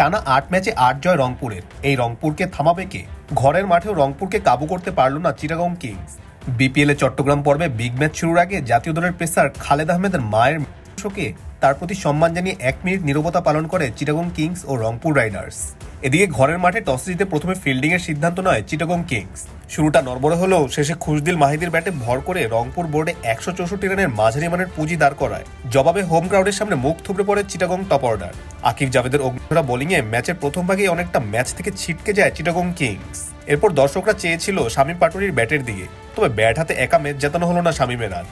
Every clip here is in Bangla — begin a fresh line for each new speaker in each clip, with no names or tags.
টানা আট ম্যাচে আট জয় রংপুরের। এই রংপুরকে থামাবে কে? ঘরের মাঠেও রংপুরকে কাবু করতে পারল না চিটাগং কিংস। বিপিএল চট্টগ্রাম পর্বে বিগ ম্যাচ শুরুর আগে জাতীয় দলের পেসার খালেদ আহমেদের মায়ের শোকে তার প্রতি সম্মান জানিয়ে এক মিনিট নিরবতা পালন করে চিটাগং কিংস ও রংপুর রাইডার্স। এদিকে ঘরের মাঠে টস জিতে প্রথমে ফিল্ডিং এর সিদ্ধান্ত নয় চিটাগং কিংস। শুরুটা নড়বড়ে হলেও শেষে খুশদিল মাহিদির ব্যাটে ভর করে রংপুর বোর্ডে একশো চৌষট্টি রানের মাঝারি মানের পুঁজি দাঁড় করায়। জবাবে হোম ক্রাউডের সামনে মুখ থুবড়ে পড়ে চিটাগং টপ অর্ডার আকিব জাভেদের অগ্নিধরা বোলিংয়ে ম্যাচের প্রথম ভাগেই অনেকটা ম্যাচ থেকে ছিটকে যায় চিটাগং কিংস। এরপর দর্শকরা চেয়েছিল শামীম পাটুরির ব্যাটের দিকে, তবে ব্যাট হাতে একা ম্যাচ জেতানো হলো না শামীমের আর।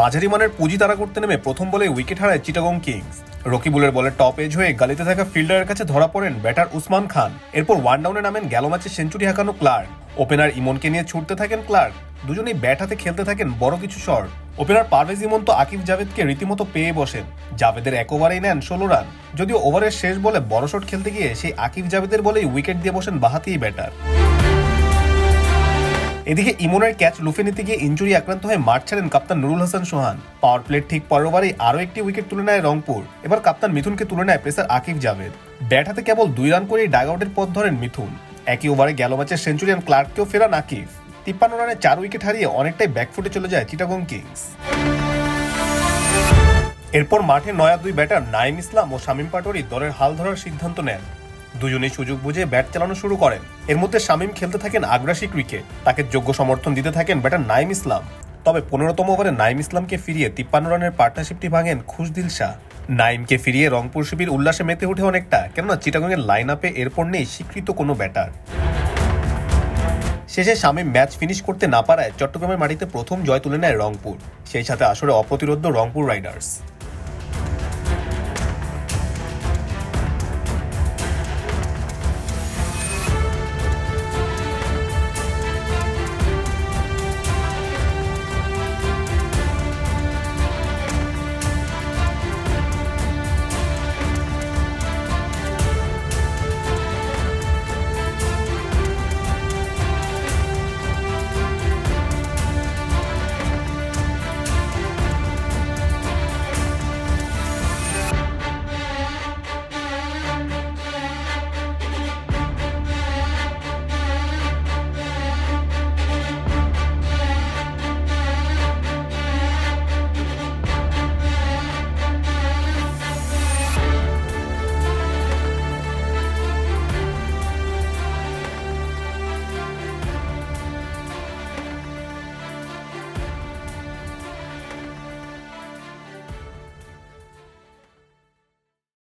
মাঝারি মানের পুঁজি তারা করতে নেমে প্রথম বলে উইকেট হারায় চিটাগং কিংস। রকিবুলের বলে টপ এজ হয়ে গালিতে থাকা ফিল্ডারের কাছে ধরা পড়েন ব্যাটার উসমান খান। এরপর ওয়ান ডাউনে নামেন গেল ম্যাচে সেঞ্চুরি হাঁকানো ক্লার্ক। ওপেনার ইমনকে নিয়ে ছুটতে থাকেন ক্লার্ক। দুজনেই ব্যাট হাতে খেলতে থাকেন বড় কিছু শট। ওপেনার পারভেজ ইমন তো আকিব জাভেদকে রীতিমতো পেয়ে বসেন। জাভেদের এক ওভারেই নেন ষোলো রান। যদিও ওভারের শেষ বলে বড় শট খেলতে গিয়ে সেই আকিব জাভেদের বলেই উইকেট দিয়ে বসেন বাহাতি ব্যাটার। এদিকে ইমনের ক্যাচ লুফে নিতে গিয়ে ইঞ্জুরি আক্রান্ত হয়ে মাঠ ছাড়েন কাপ্তান নুরুল হাসান সোহান। পাওয়ার প্লেট ঠিক পরের ওভারেই আরও একটি উইকেট তুলে নেয় রংপুর। এবার কাপ্তান মিথুনকে তুলে নেয় পেসার আকিব জাভেদ। ব্যাট হাতে কেবল দুই রান করেই ডাগআউটের পথ ধরেন মিথুন। একই ওভারে গেল ম্যাচের সেঞ্চুরিয়ান ক্লার্ককেও ফেরান আকিব। তিপ্পান্ন রানে চার উইকেট হারিয়ে অনেকটাই ব্যাকফুটে চলে যায় চিটাগং কিংস। এরপর মাঠে নয়া দুই ব্যাটার নাইম ইসলাম ও শামীম পাটোয়ারি দলের হাল ধরার সিদ্ধান্ত নেন। দুজনেই সুযোগ বুঝে ব্যাট চালানো শুরু করেন। এর মধ্যে শামীম খেলতে থাকেন আগ্রাসী ক্রিকেট। তাকে যোগ্য সমর্থন দিতে থাকেন ব্যাটার নাইম ইসলাম। তবে পনেরোতম ওভারে নাইম ইসলামকে ফিরিয়ে তিপ্পান্ন রানের পার্টনারশিপটি ভাঙেন খুশদিল শাহ। নাইমকে ফিরিয়ে রংপুর শিবির উল্লাসে মেতে ওঠে অনেকটা, কেননা চিটাগংয়ের লাইন আপে এরপর নেই স্বীকৃত কোনো ব্যাটার। শেষে শামীম ম্যাচ ফিনিশ করতে না পারায় চট্টগ্রামের মাটিতে প্রথম জয় তুলে নেয় রংপুর। সেই সাথে আসরে অপ্রতিরোধ্য রংপুর রাইডার্স।